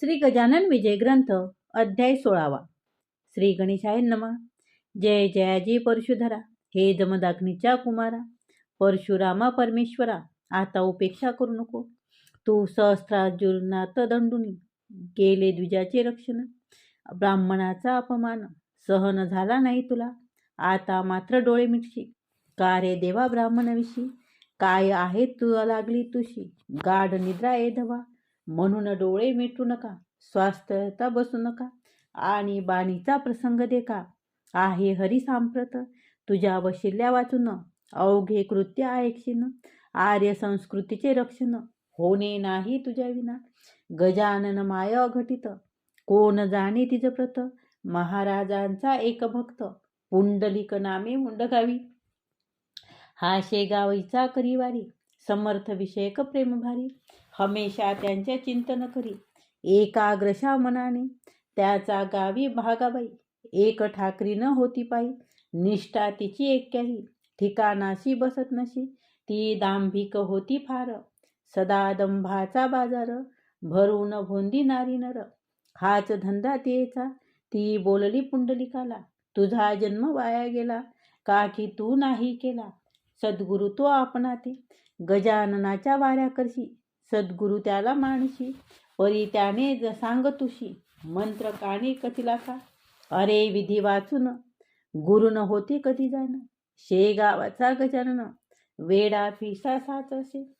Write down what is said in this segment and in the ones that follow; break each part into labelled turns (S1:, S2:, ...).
S1: श्री गजानन विजय ग्रंथ अध्याय सोळावा. श्री गणेशाय नमा. जय जयाजी परशुधरा हे जमदाग्नीच्या कुमारा परशुरामा परमेश्वरा आता उपेक्षा करू नको. तू सहस्त्रार्जुनात दंडुनी गेले द्विजाचे रक्षण ब्राह्मणाचा अपमान सहन झाला नाही तुला. आता मात्र डोळे मिटशी. का रे देवा ब्राह्मणाविषयी काय आहे तुला लागली तुशी गाढ निद्रा ए धवा. म्हणून डोळे मिटू नका स्वास्थ्यता बसू नका आणि बाणीचा प्रसंग देखा. आहे हरी सांप्रत तुझ्या वशिल्या वाचून अवघे कृत्य ऐक्षीन आर्य संस्कृतीचे रक्षण होणे नाही तुझ्या विना गजानन माय अघटित कोण जाणे तिज प्रत महाराजांचा एक भक्त पुंडलिक नामे मुंडगावी. हा शेगावीचा करीवारी समर्थ विषयक प्रेम भारी हमेशा त्यांचे चिंतन करी. एकाग्रशा मनाने. त्याचा गावी भागाबाई. एक ठाकरी न होती पायी. निष्ठा तिची एक्याही ठिकाणाशी बसत नशी. ती दांभिक होती फार. सदा दंभाचा बाजार. भरून भोंदी नारी नर. हाच धंदा तिचा. ती बोलली पुंडलिकाला. तुझा जन्म वाया गेला. का की तू नाही केला? सद्गुरु तो आपणाते. गजाननाच्या वाऱ्या करशी सद्गुरु त्याला माणशी. परी त्याने ज- सांग तुशी मंत्र काणी कथिला का अरे विधी वाचून गुरु न होते कधी जाण. शेगावाचा गजानन वेडा फिसा साच असे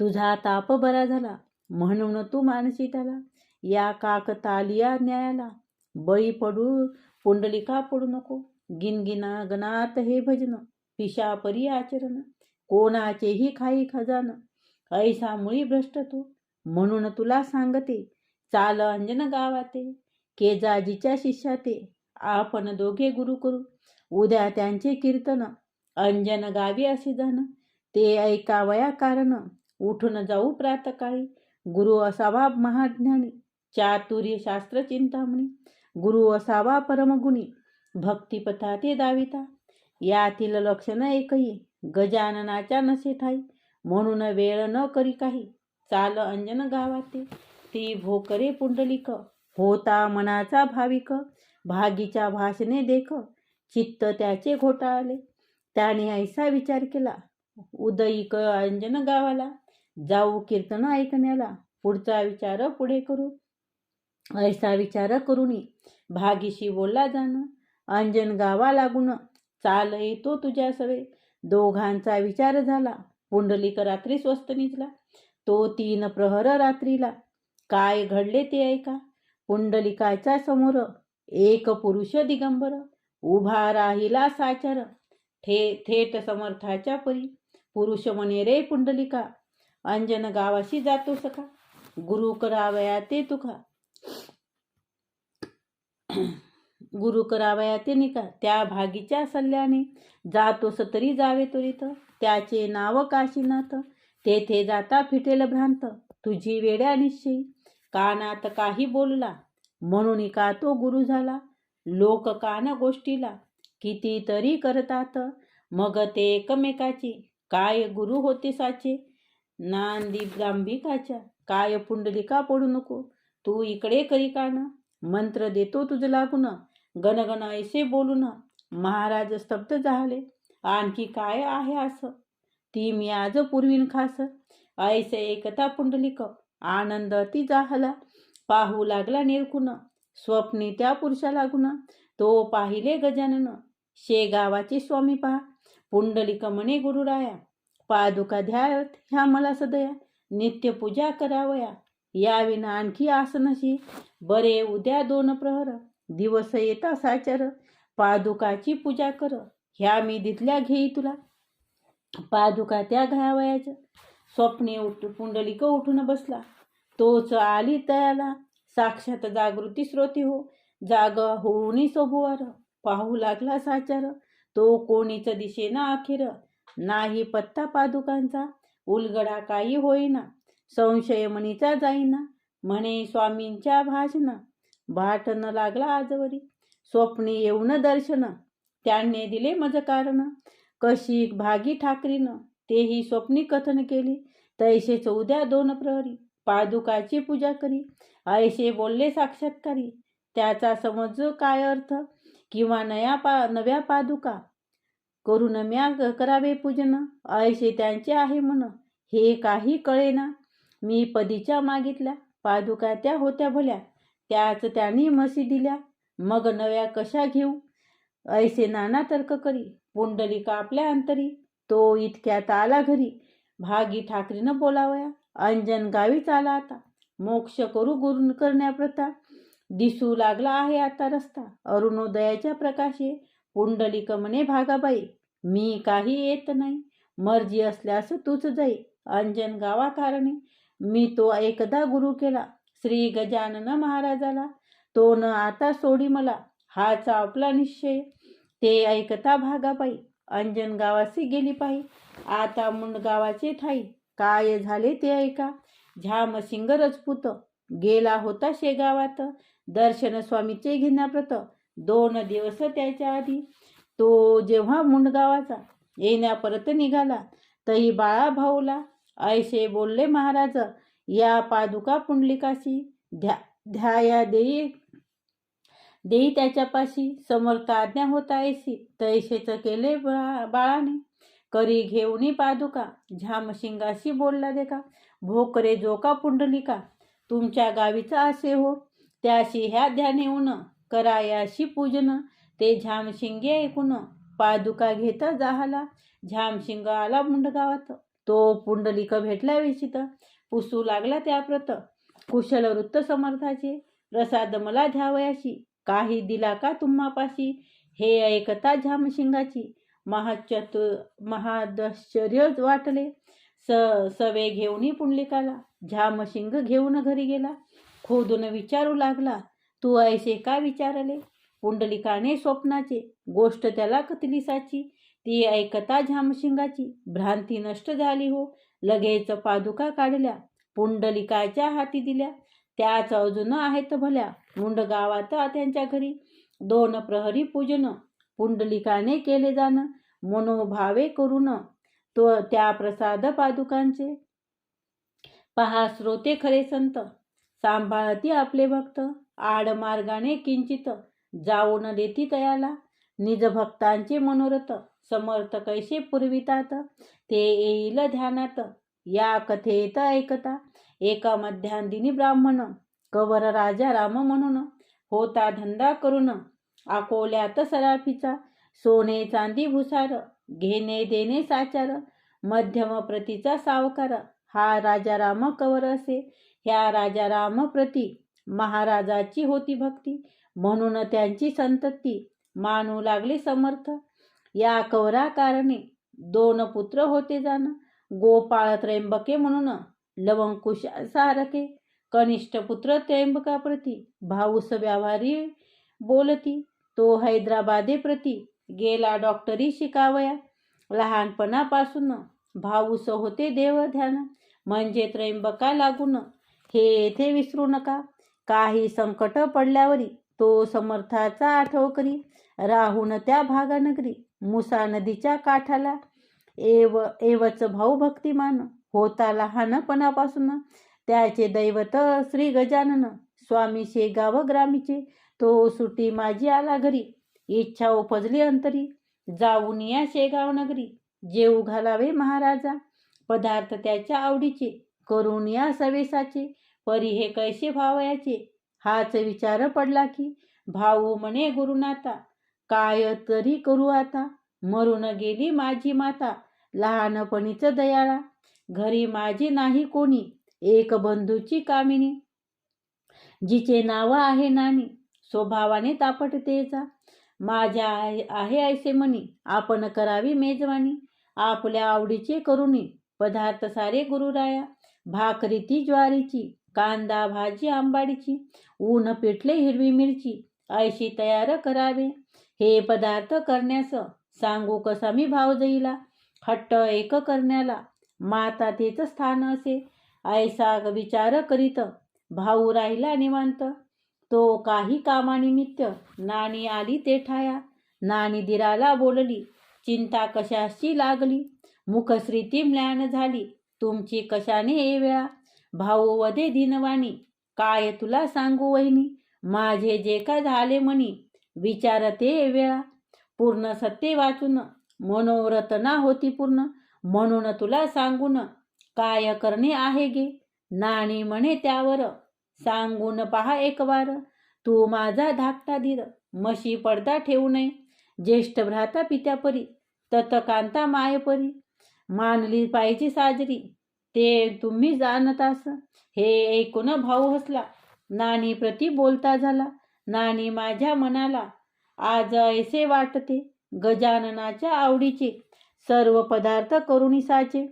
S1: तुझा ताप बरा झाला म्हणून तू मानशी त्याला. या काकतालिया न्यायाला बळी पडू पुंडलिका पडू नको. गिनगिना गणात हे भजन पिशा परी आचरण. कोणाचेही खाई खजान ऐसा मुळी भ्रष्ट तू? म्हणून तुला सांगते चाल अंजन गावाते केजाजीच्या शिष्याते आपण दोघे गुरु करू. उद्या त्यांचे कीर्तन अंजन गावी असे जाण. ते ऐकावया कारण उठून जाऊ प्रातकाळी गुरु असावा महाज्ञानी चातुर्य शास्त्र चिंतामणी. गुरु असावा परमगुणी भक्तिपथा ते दाविता. यातील लक्षण एकही गजाननाच्या नसे ठाई म्हणून वेळ न करी काही. चाल अंजन गावाते. ती भोकरे पुंडलिक. होता मनाचा भाविक. भागीच्या भाषणे देख. चित्त त्याचे घोटाळले. त्याने ऐसा विचार केला. उदयिक अंजन गावाला. जाऊ कीर्तन ऐकण्याला. पुढचा विचार पुढे करू. ऐसा विचार करुनी भागीशी बोलला जाणं. अंजन गावा लागून. चाल येतो तुझ्या सवे दोघांचा विचार झाला. पुंडलिक रात्री स्वस्त निजला. तो तीन प्रहर रात्रीला. काय घडले ते ऐका. पुंडलिकाच्या समोर एक पुरुष दिगंबर उभा राहिला साचर. थे थेट समर्थाच्या परी. पुरुष म्हणे रे पुंडलिका अंजन गावाशी जातो सका गुरु करावया ते तुका. गुरु करावया ते निका त्या भागीच्या सल्ल्याने जातोस तरी जावे त्वरित त्याचे नाव काशीनाथ तेथे जाता फिटेल भ्रांत. तुझी वेड्या निश्चयी. कानात काही बोलला. म्हणून का तो गुरु झाला? लोक कान गोष्टीला. कितीतरी करतात. मग ते एकमेकाची. काय गुरु होते साचे? नांदी गांभिकाच्या. काय पुंडलिका पडू नको. तू इकडे करी कान. मंत्र देतो तुझं लागून गणगण ऐसे बोलून महाराज स्तब्ध झाले. आणखी काय आहे असं? ती मी आज पूर्वीन खास. ऐसे एकता पुंडलिक. आनंद ती जाहला. पाहू लागला निरकुन स्वप्नी त्या पुरुषा लागून तो पाहिले गजानन. शेगावाचे स्वामी पहा. पुंडलिक म्हणे गुरुराया. पादुका ध्यात ह्या मला सदया. नित्य पूजा करावया. याविना आणखी आसनशी. बरे उद्या दोन प्रहर. दिवस येता साचार. पादुकाची पूजा कर. ह्या मी दितल्या घेई तुला. पादुका त्या घ्यावयाच्या स्वप्ने उठ पुंडलिक उठून बसला. तोच आली तयाला. साक्षात जागृती स्रोती हो. जाग होऊनी सोबुवार. पाहू लागला साचार. तो कोणीच दिशेना अखेर. नाही पत्ता पादुकांचा. उलगडा काही होईना. संशय मनीचा जाईना. म्हणे स्वामींच्या भाषणा. बाट न लागला आजवरी. स्वप्ने येऊन दर्शन. त्यांनी दिले मज कारण कशी भागी ठाकरीनं. तेही स्वप्नी कथन केली. तैसे चौद्या दोन प्रहरी. पादुकाची पूजा करी. ऐसे बोलले साक्षात्कारी. त्याचा समज काय अर्थ? किंवा नया पा नव्या पादुका? करून म्या करावे पूजन. ऐसे त्यांचे आहे म्हण हे काही कळेना. मी पदीच्या मागितल्या. पादुका त्या होत्या भल्या. त्याच त्यांनी म्हशी दिल्या. मग नव्या कशा घेऊ? ऐसे नाना तर्क करी. पुंडलिका आपल्या अंतरी. तो इतक्यात आला घरी. भागी ठाकरीनं बोलावया. अंजन गावीच आला आता. मोक्ष करू गुरु करण्याप्रता दिसू लागला आहे आता रस्ता. अरुणोदयाच्या प्रकाशे. पुंडलिक म्हणे भागाबाई मी काही येत नाही. मर्जी असल्यास तूच जाई. अंजन गावा कारणे मी तो एकदा गुरु केला. श्री गजानन महाराजाला. तो न आता सोडी मला हाच आपला निश्चय. ते ऐकता भागाबाई अंजन गावासी गेली पाई आता मुंड गावाचे ठाई काय झाले ते ऐका. झ्यामसिंग रजपूत गेला होता शेगावात दर्शन स्वामीचे घेण्याप्रत दोन दिवस त्याच्या आधी. तो जेव्हा मुंडगावाचा येण्या परत निघाला. तही बाळा भाऊला ऐसे बोलले महाराज या पादुका पुंडलिकाशी ध्या ध्याया देई देई त्याच्यापाशी समर्थ आज्ञा होता ऐशी तैसेच केले बा बाळाने. करी घेऊनी पादुका. झामशिंगाशी बोलला देखा. भोकरे जोका पुंडलिका. तुमच्या गावीचा असे हो. त्याशी ह्या ध्यान येऊन करायाशी पूजन. ते झामशिंगे ऐकून. पादुका घेता जाहाला. झामशिंग आला मुंडगावात. तो पुंडलिक भेटला विचित पुसू लागला त्याप्रत कुशल वृत्त समर्थाचे रसाद मला ध्यावयाशी काही दिला का तुम्हापाशी? हे ऐकता झामशिंगाची. महाचतु महादश्चर्य वाटले. स सवे घेऊनही पुंडलिकाला. झामशिंग घेऊन घरी गेला. खोदून विचारू लागला. तू ऐसे का विचारले? पुंडलिकाने स्वप्नाचे. गोष्ट त्याला कतलिसाची. ती ऐकता झामशिंगाची. भ्रांती नष्ट झाली हो. लगेच पादुका काढल्या पुंडलिकाच्या हाती दिल्या. त्याच अजून आहेत भल्या. मुंड गावात त्यांच्या घरी. दोन प्रहरी पूजन पुंडलिकाने केले जाण मनोभावे करून तो त्या प्रसाद पादुकांचे. पहा श्रोते खरे संत सांभाळती आपले भक्त. आडमार्गाने किंचित जाऊन देती तयाला निज भक्तांचे मनोरथ समर्थ कैसे पुरवितात? ते येईल ध्यानात. या कथेत ऐकता. एका मध्यांदिनी ब्राह्मण कवर राजा राम म्हणून होता धंदा करून अकोल्यात सराफीचा सोने चांदी भुसार घेणे देणे साचार मध्यम प्रतीचा सावकार. हा राजा राम कवर असे. ह्या राजा राम प्रती महाराजाची होती भक्ती. म्हणून त्यांची संतती. मानू लागले समर्थ. या कवरा कारणे दोन पुत्र होते जाण. गोपाळ त्र्यंबके म्हणून लवंकुश सारके कनिष्ठ पुत्र त्र्यंबकाप्रती भाऊस व्यावारी बोलती. तो हैदराबादे प्रती गेला डॉक्टरी शिकावया. लहानपणापासून भाऊस होते देव ध्यान म्हणजे त्र्यंबका लागून हे येथे विसरू नका. काही संकट पडल्यावरी तो समर्थाचा आठव करी. राहून त्या भागानगरी मुसा नदीच्या काठाला. एव एवच भाऊ भक्तिमान. होता लहानपणापासून. त्याचे दैवत श्री गजानन. स्वामी शेगाव ग्रामीचे. तो सुटी माझी आला घरी. इच्छा उपजली अंतरी. जाऊन या शेगाव नगरी. जेऊ घालावे महाराजा. पदार्थ त्याच्या आवडीचे. करून या सवेसाचे. परी हे कैसे भावयाचे? हाच विचार पडला की भाऊ म्हणे गुरुनाथा काय तरी करू आता? मरून गेली माझी माता लहानपणीच दयाळा घरी माझी नाही कोणी एक बंधूची कामिनी. जिचे नाव आहे नानी स्वभावाने तापटतेचा माझ्या आहे आहे ऐसे म्हणी आपण करावी मेजवानी आपल्या आवडीचे करुणी पदार्थ सारे गुरुराया भाकरी ती ज्वारीची कांदा भाजी आंबाडीची ऊन पेटले हिरवी मिरची ऐशी तयार करावे. हे पदार्थ करण्यास सांगू कसा मी भाव जाईला? हट्ट एक करण्याला माता तेच स्थान असे. ऐसा विचार करीत भाऊ राहिला निवांत. तो काही कामानिमित्त नाणी आली ते ठाया. नाणी दिराला बोलली चिंता कशाची लागली? मुखश्री ती झाली. तुमची कशाने ये वेळा? भाऊ वदे दिनवाणी. काय तुला सांगू वहिनी? माझे जे का झाले म्हणी? विचारते वेळा. पूर्ण सत्य वाचून मनोव्रत ना होती पूर्ण. म्हणून तुला सांगून काय करणे आहे गे? नाणी म्हणे त्यावर. सांगून पहा एक वार तू माझा धाकटा धीर. मशी पडदा ठेवू नये. ज्येष्ठ भ्राता पित्यापरी. ततकांता मायपरी. मानली पाहिजे साजरी. ते तुम्ही जाणतास हे ऐकून भाऊ हसला. नाणी प्रति बोलता झाला. नाणी माझ्या मनाला आज ऐसे वाटते गजाननाच्या आवडीचे सर्व पदार्थ करुणिसाचे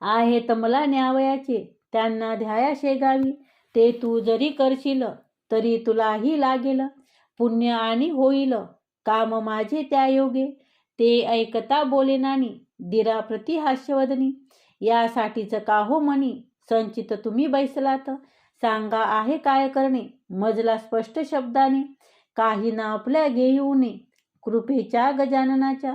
S1: आहेत मला न्यावयाचे त्यांना ध्याया शेगावी. ते तू जरी करशील तरी तुलाही लागेल. पुण्य आणि होईल. काम माझे त्या योगे ते ऐकता बोले नानी दिरा प्रति हास्यवदनी. यासाठीच का हो म्हणी? संचित तुम्ही बैसलात. सांगा आहे काय करणे? मजला स्पष्ट शब्दाने. काही ना आपल्या घेऊने. कृपेच्या गजाननाच्या.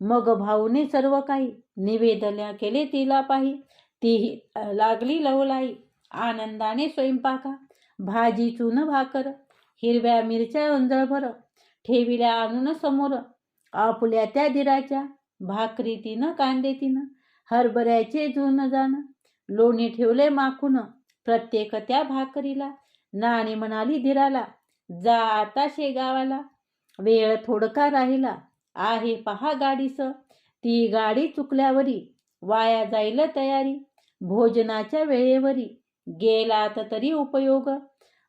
S1: मग भाऊने सर्व काही. निवेदल्या केले तिला पाही तीही लागली लवलाई. आनंदाने स्वयंपाका. भाजी चून भाकर. हिरव्या मिरच्या अंजळभर. ठेविल्या आणून समोर. आपुल्या त्या दिराच्या. भाकरी तिनं कांदे तिनं. हरभऱ्याचे जुनं जाण. लोणी ठेवले माखून प्रत्येक त्या भाकरीला. नाणी म्हणाली धीराला जा आता शेगावाला. वेळ थोडका राहिला. आहे पहा गाडीस. ती गाडी चुकल्यावरी वाया जाईल तयारी. भोजनाच्या वेळेवरी गेलात तरी उपयोग.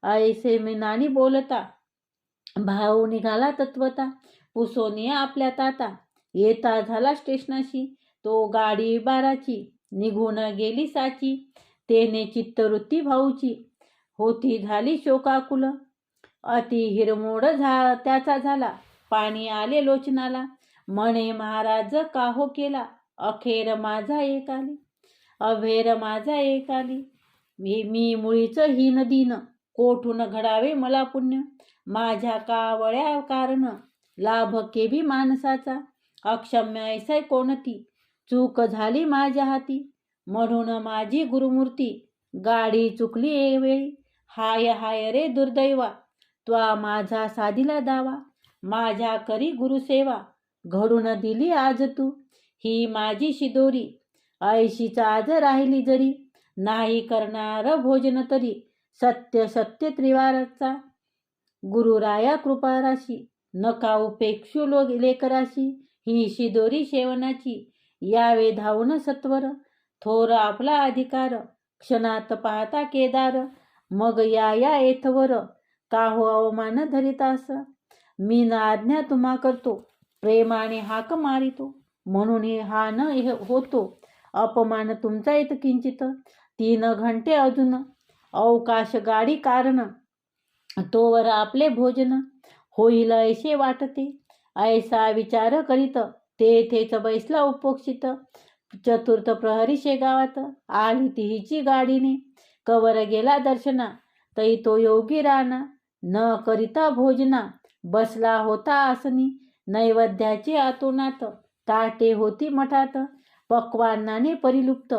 S1: ऐसे मी नाणी बोलता. भाऊ निघाला तत्वता. पुसोनी आपल्या ताता. येता झाला स्टेशनाशी. तो गाडी बाराची निघून गेली साची. तेने चित्तवृत्ती भाऊची. होती झाली शोकाकुल. अति हिरमोड झा त्याचा झाला. पाणी आले लोचनाला. म्हणे महाराज का हो केला? अखेर माझा एक आली. अभेर माझा एक आली. मी मी मुळीच हीन दिन. कोठून घडावे मला पुण्य? माझ्या कावळ्या कारण. लाभ केबी माणसाचा. अक्षम्य ऐसाय कोणती? चूक झाली माझ्या हाती. म्हणून माझी गुरुमूर्ती गाडी चुकली वेळी. हाय हाय रे दुर्दैवा त्वा माझा साधीला दावा. माझ्या करी गुरुसेवा घडून दिली आज तू. ही माझी शिदोरी ऐशीचा आज राहिली जरी. नाही करणार भोजन तरी सत्य सत्य त्रिवाराचा. गुरुराया कृपाराशी नका उपेक्षू लोक लेकराशी. ही शिदोरी शेवनाची यावे धावून सत्वर. थोर आपला अधिकार क्षणात पाहता केदार. मग या या येथवर. का हो अवमान धरितास मी ना आज्ञा तुम्हा करतो. प्रेमाने हाक मारितो. म्हणून हा न हे- होतो. अपमान तुमचा येत किंचित. तीन घंटे अजून. अवकाश गाडी कारण. तोवर आपले भोजन. होईल ऐसे वाटते. ऐसा विचार करीत. तेथेच बैसला उपोक्षित चतुर्थ प्रहरी शेगावात आली तिहीची गाडीने. कवर गेला दर्शना तै तो योगी राणा. न करिता भोजना बसला होता आसनी. नैवेद्याची आतोनात ताटे होती मठात. पक्वान्नाने परिलुप्त.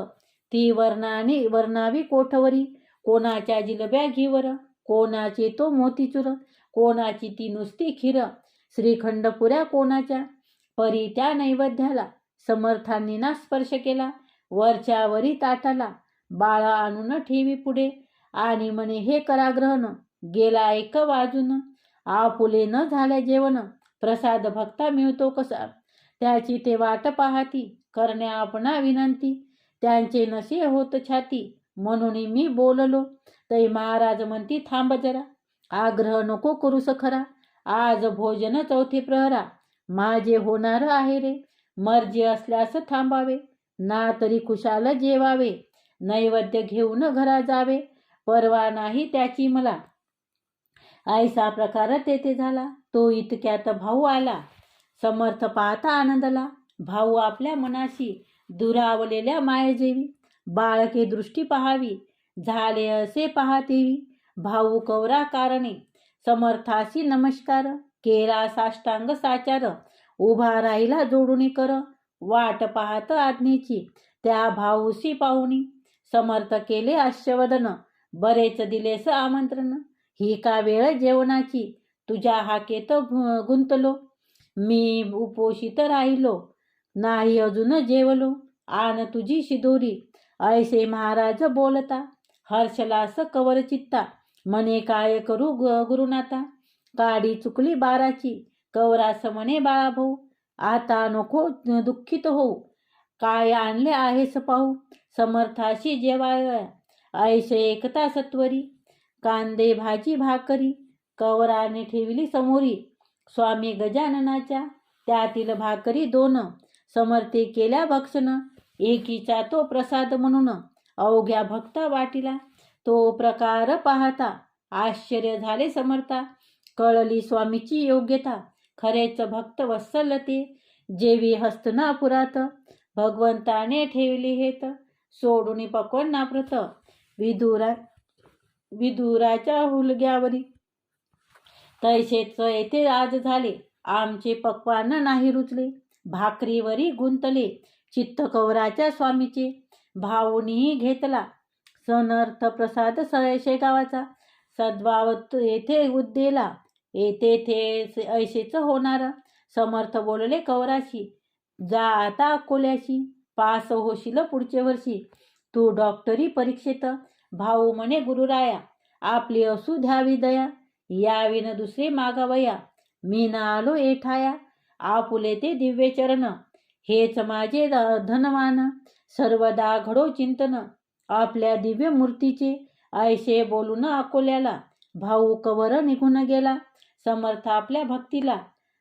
S1: ती वर्णाने वर्णावी कोठवरी. कोणाच्या जिलब्या घिवर कोणाचे तो मोतीचूर. कोणाची ती नुसती खीर. श्रीखंड पुऱ्या कोणाच्या परी त्या नैवेद्याला समर्थांनी ना स्पर्श केला. वरच्या वरी ताटाला बाळ आणून ठेवी पुढे. आणि म्हणे हे कराग्रहण गेला एक वाजून. आपुले न झाल्या जेवण. प्रसाद भक्ता मिळतो कसा? त्याची ते वाट पाहती करण्या आपणा विनंती. त्यांचे नसे होत छाती म्हणून मी बोललो. तै महाराज म्हणती थांब जरा. आग्रह नको करूस खरा. आज भोजन चौथी प्रहरा. माझे होणार आहे रे. मर्जी असल्यास थांबावे. ना तरी खुशाल जेवावे. नैवेद्य घेऊन घरा जावे. परवा नाही त्याची मला. ऐसा प्रकार तेथे झाला. तो इतक्यात भाऊ आला. समर्थ पाहता आनंदला. भाऊ आपल्या मनाशी दुरावलेल्या मायजेवी. बाळके दृष्टी पहावी. झाले असे पाहतेवी. भाऊ कवरा कारणे समर्थाशी नमस्कार. केला साष्टांग साचार. उभा राहिला जोडुनी कर. वाट पाहत आज्ञेची. त्या भाऊसी पाहुणी. समर्थ केले आश्यवदन. बरेच दिलेस आमंत्रण. ही का वेळ जेवणाची? तुझ्या हाकेत गु- गुंतलो. मी उपोषित राहिलो. नाही अजून जेवलो. आन तुझी शिदोरी. ऐसे महाराज बोलता. हर्षलास कवर चित्ता. मने काय करू ग- गुरुनाथा? गाडी चुकली बाराची. कवरास म्हणे बाळाभाऊ आता नको दुःखित होऊ. काय आणले आहेस पाहू. समर्थाशी जेवाय ऐश एकता सत्वरी कांदे भाजी भाकरी. कवराने ठेवली समोरी. स्वामी गजाननाच्या त्यातील भाकरी दोन. समर्थी केल्या भक्षण. एकीचा तो प्रसाद म्हणून. अवघ्या भक्ता वाटिला तो प्रकार पाहता. आश्चर्य झाले समर्था. कळली स्वामीची योग्यता. खरेच भक्त वत्सल ते. जेवी हस्तनापुरात. भगवंताने ठेवली हेत. सोडून पकवण नाप्रत. विदुरा विदुराच्या हुलग्यावरी. तैसेच येथे आज झाले. आमचे पक्वान नाही रुचले. भाकरीवरी गुंतले. चित्तकवराच्या स्वामीचे. भाऊनीही घेतला. सनर्थ प्रसाद सयशे गावाचा. सद्भावत येथे उद्देला. येथे थे ऐसेच होणार. समर्थ बोलले कवराशी जा आता अकोल्याशी. पास होशील पुढच्या वर्षी. तू डॉक्टरी परीक्षेत भाऊ म्हणे गुरुराया. आपली असू द्यावी दया. याविन दुसरे मागावया. मी ना आलो एठाया आपुले ते दिव्य चरण. हेच माझे धनवान. सर्वदा घडो चिंतन. आपल्या दिव्य मूर्तीचे ऐसे बोलून अकोल्याला. भाऊ कवर निघून गेला. समर्थ आपल्या भक्तीला.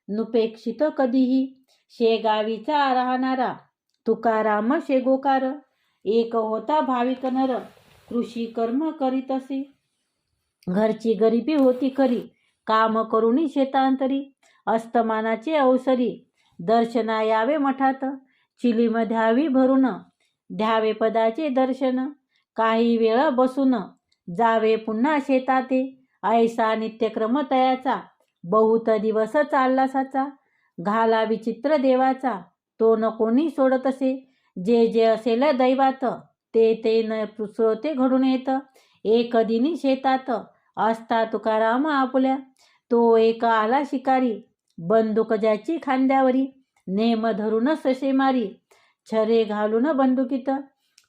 S1: नुपेक्षित कधीही. शेगावीचा राहणारा. तुकाराम शेगोकार. एक होता भाविक नर. कृषी कर्म करीत असे. घरची गरिबी होती खरी. काम करुणी शेतांतरी. अस्तमानाचे अवसरी. दर्शना यावे मठात. चिलीम ध्यावी भरून ध्यावे पदाचे दर्शन. काही वेळ बसून. जावे पुन्हा शेताते. ऐसा नित्यक्रम तयाचा. बहुत दिवस चालला साचा घाला विचित्र देवाचा तो न कोणी सोडत असे. जे जे असेल दैवात ते ते न श्रोते घडून येत. एक दिनी शेतात असता तुकाराम आपुल्या. तो एक आला शिकारी बंदूक ज्याची खांद्यावरी नेम धरून ससे मारी. छरे घालून बंदुकीत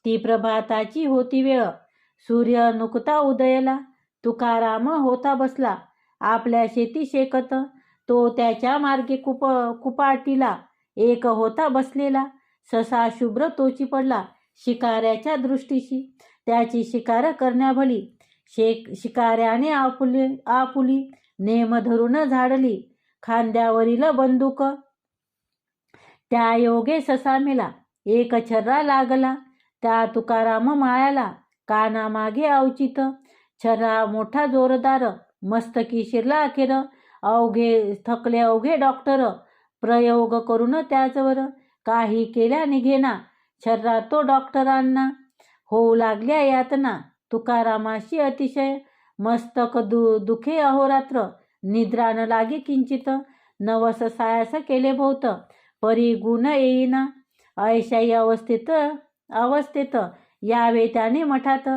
S1: ती प्रभाताची होती वेळ. सूर्य नुकता उदयला तुकाराम होता बसला. आपल्या शेती शेकत. तो त्याच्या मार्गे कुप कुपाटीला एक होता बसलेला. ससा शुभ्र तोची पडला शिकाऱ्याच्या दृष्टीशी. त्याची शिकार करण्याभली. शेक शिकाऱ्याने आपुली आपुली नेम धरून झाडली. खांद्यावरील बंदूक. त्या योगे ससा मेला. एक छर्रा लागला. त्या तुकाराम माळ्याला कानामागे अवचित छर्रा मोठा जोरदार. मस्तकी शिरला अखेर. अवघे थकले अवघे डॉक्टर. प्रयोग करून त्याचवर काही केल्याने घेना. शर्रा तो डॉक्टरांना होऊ लागल्या यातना. तुकारामाशी अतिशय मस्तक दु दुखे अहोरात्र. निद्रा न लागे किंचित नवस सायास केले भोवत. परी गुण येईना. ऐशाई अवस्थेत अवस्थेत. यावे त्याने मठात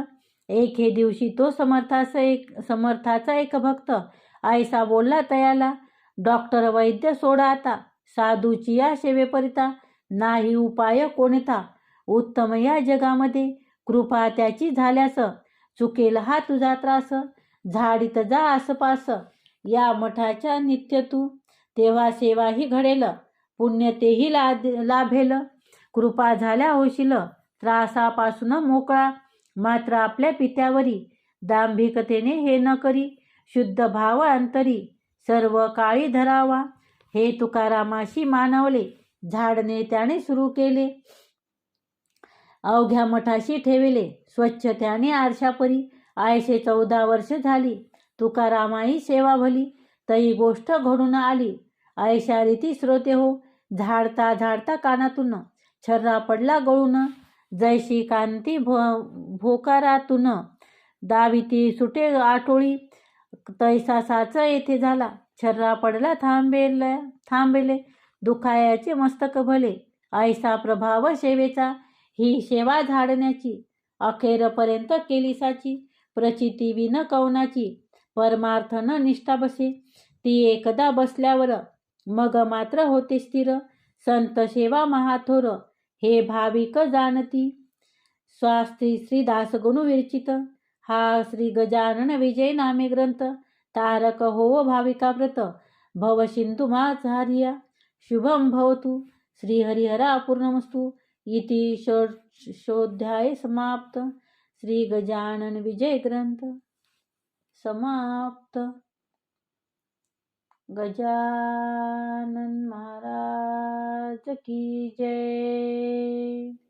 S1: एक हे दिवशी तो समर्थाचा एक समर्थाचा एक भक्त आयसा बोलला तयाला डॉक्टर वैद्य सोडा आता साधूची या सेवेपरिता नाही उपाय कोणता? उत्तम या जगामध्ये कृपा त्याची झाल्यास चुकेल हा तुझा त्रास झाडीत जा आसपास या मठाच्या नित्य तू तेव्हा सेवाही घडेल पुण्य तेही लाभेल कृपा झाल्या होशील त्रासापासून मोकळा मात्र आपल्या पित्यावरी दांभिकतेने हे न करी शुद्ध भाव अंतरी सर्व काळी धरावा. हे तुकारामाशी मानवले झाडने त्याने सुरू केले. अवघ्या मठाशी ठेविले स्वच्छ त्याने आरशापरी आयशे चौदा वर्ष झाली तुकारामाही सेवा भली. तई गोष्ट घडून आली आयशा रीती श्रोते हो. झाडता झाडता कानातून छर्रा पडला गळून. जैशी कांती भो भोकारातून दाविती सुटे आटोळी. तैसा साच येथे झाला. छर्रा पडला थांबेल थांबेले. दुखायाचे मस्तक भले. ऐसा प्रभाव सेवेचा. ही सेवा झाडण्याची. अखेरपर्यंत केलिसाची. प्रचिती विन कवनाची परमार्थ न निष्ठा बसे. ती एकदा बसल्यावर मग मात्र होते स्थिर. संत सेवा महाथोर. हे भाविक जाणती स्वास्त्री श्री विरचित हा श्री गजानन विजय नामे ग्रंथ. तारक हो भाविका व्रत भव सिंधू शुभम भवतु. श्रीहरिहरा पूर्णमस्तु. इति षो- शोध्याय समाप्त. श्री गजानन विजय ग्रंथ. समाप्त. गजानन महाराज की जय।